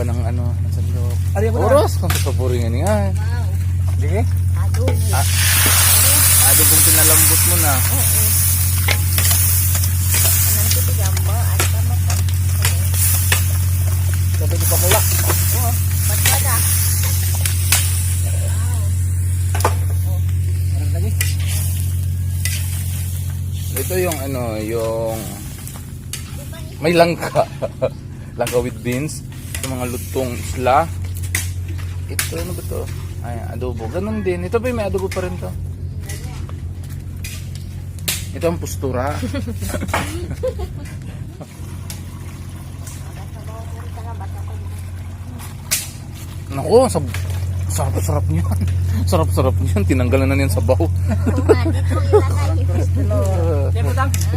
pa ng ano, ng sandok. Ari mo na. Oras, kung sa paboringan niya. Wow. Sige. Adobo. Ah, ado kung pinalambot mo na. Oo. Anong tubig mo? At tama pa. Sabi ko pa mula. Oo. Ano lagi? Ito yung ano, yung may langka. langka with beans. Ito mga lutong isla. Ito ano ba to? Ay, adobo. Ganun din. Ito ba may adobo pa rin to? Ito ang pustura. Nako, sab sarap-sarap niyan. Sarap-sarap niyan. Tinanggalan na niyan sa baho.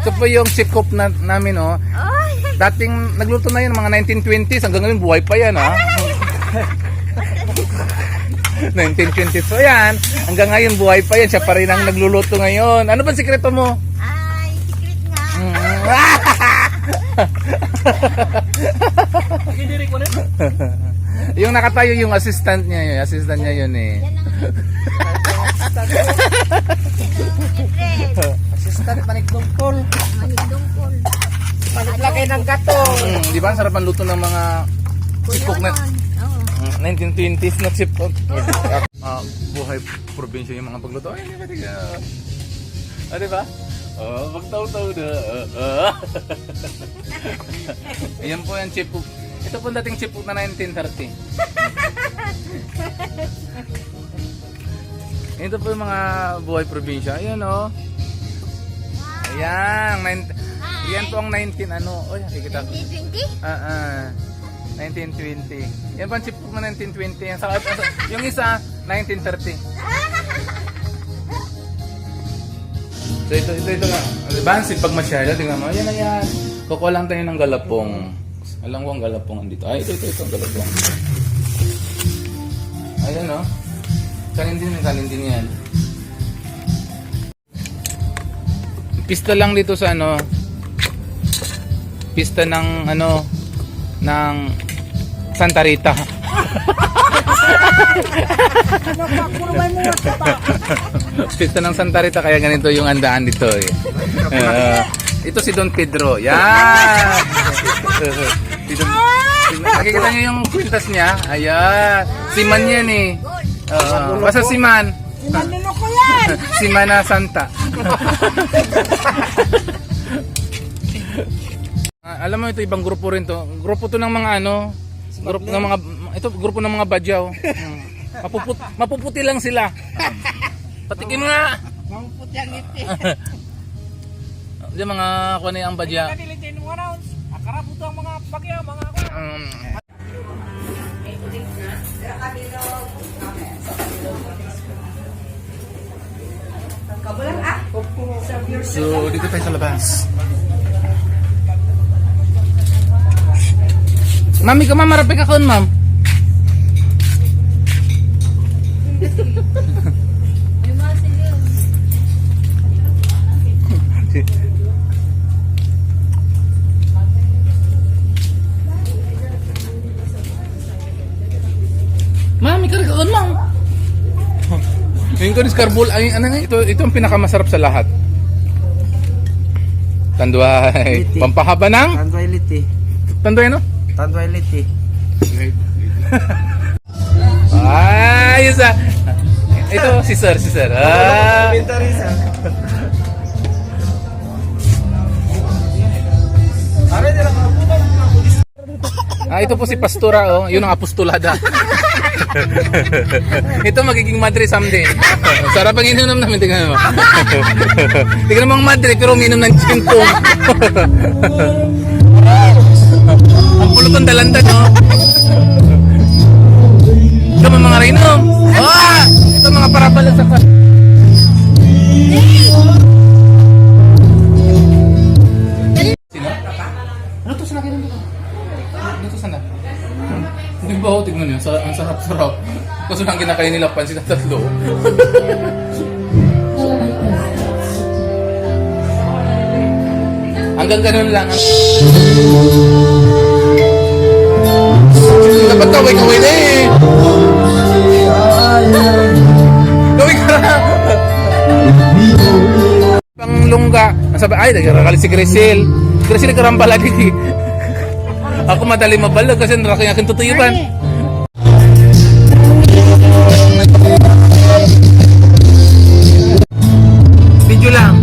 Ito pa yung cook na, namin, oh. Dating nagluto na yun, mga 1920s. Hanggang ngayon, buhay pa yan, ha? 1920s pa yan. Hanggang ngayon, buhay pa yan. Siya pa rin ang nagluluto ngayon. Ano ba sikreto mo? Ay, secret nga. Mm. Yung nakatayo yung assistant niya yun. Assistant niya yun, eh. Assistant panik dungkol. Paniglagay ng gatong. Mm, di ba? Sarap ang luto ng mga chip cook na... Oo. Mm, 1920s na chip cook. Ah, buhay probinsya yung mga pagluto. Ay, di ba? Di ba? Ah, di ba? Oh, magtaw-taw na. Ah, ah. Ayan po yung chip cook. Ito po dating chip cook na 1930. Ito po yung mga buhay probinsya. Ayan oh. Ayan. Yan po ang 19 ano. Oh, yan, kikita. 2020? Ah, ah. 1920. Yan pa ang chip cook na 1920. Yan, sa, yung isa, 1930. So ito, ito, ito nga. Advanced pag masyado, tingnan mo. Yan na yan. Kukuha lang tayo ng galapong. Alam ko ang galapong andito. Ay, ito, ito, ito, ang galapong. Ayan, no? Kanin din, kanin din yan. Pista lang dito sa ano, pista ng ano ng Santa Rita. pista ng Santa Rita kaya ganito yung andaan dito eh. Uh, ito si Don Pedro. Yan. si Don, si, nakikita niyo yung kwintas niya? Ayan. Si Man yan eh. Uh, basta si Man. Manlilo ko yan! si Mana Santa. Ah, alam mo ito ibang grupo rin to. Grupo to ng mga ano, grupo ng mga ito grupo ng mga badyaw. Mapuput, mapuputi lang sila. Patikin mo nga. Mamuputi ang ngiti. Diyan mga kuha na ang badya. Dilitin mo rounds. Akara po to ang mga bagya, mga ako. Um, So, dito tayo sa labas. Mami ka, ma'am. Marapit ka kon, ma'am. Mami, ka kon, ma'am. Yung kanis karbol, ay, ano nga, ito, ito ang pinakamasarap sa lahat. Tanduay. Pampahaba ng? Tanduay liti. Tanduay, no? Tanduay liti. Ay, isa. Ito, si sir, si sir. Ah. Nila ka Ah, ito po si Pastora, oh. Yun ang apostolada. ito magiging madre someday. Sarap ang ininom namin, tingnan mo. tingnan mo ang madre, pero uminom ng chimpong. ang pulot ng dalanda, no? Ito mga rainom. Ah! Ito mga parabala sa... Sino? Ano to sa nakita dito? Dito sana. Hindi ba tignan niyo, sa, ang sarap-sarap. Kaso lang kinakain nila pansin na tatlo. Hanggang ganun lang. Dapat kaway-kaway na eh. Kaway ka na. Panglungga. Sabi, ay, nagkakalit si Grisel. Grisel nagkaramba lagi. Ako madali mabalag kasi naraking aking tutuyutan. Video lang.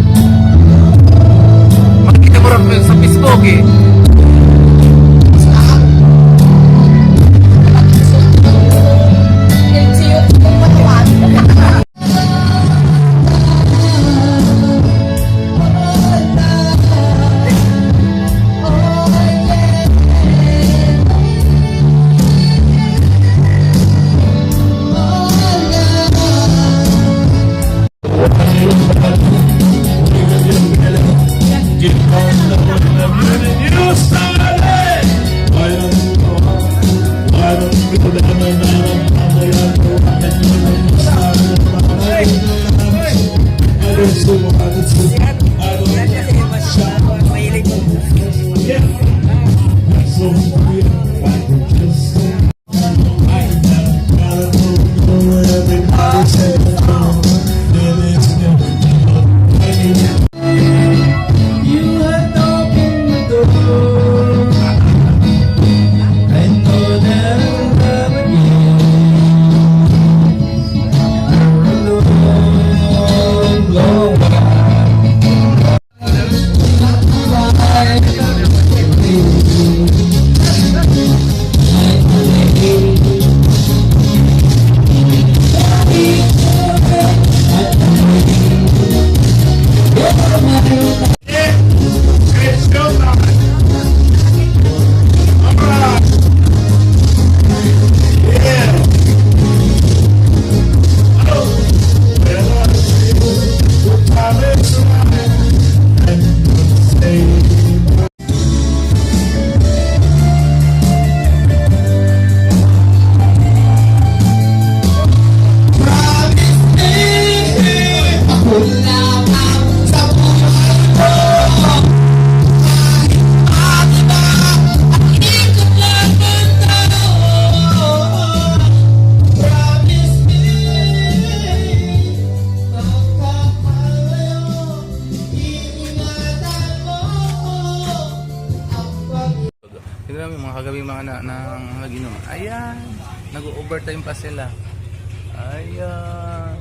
Yung mga kagawing mga na, na nag-inom. Ayan. Nag-overtime pa sila. Ayan.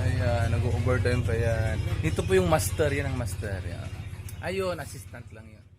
Ayan. Nag-overtime pa yan. Dito po yung master. Yan ang master. Yan. Ayun. Assistant lang yun.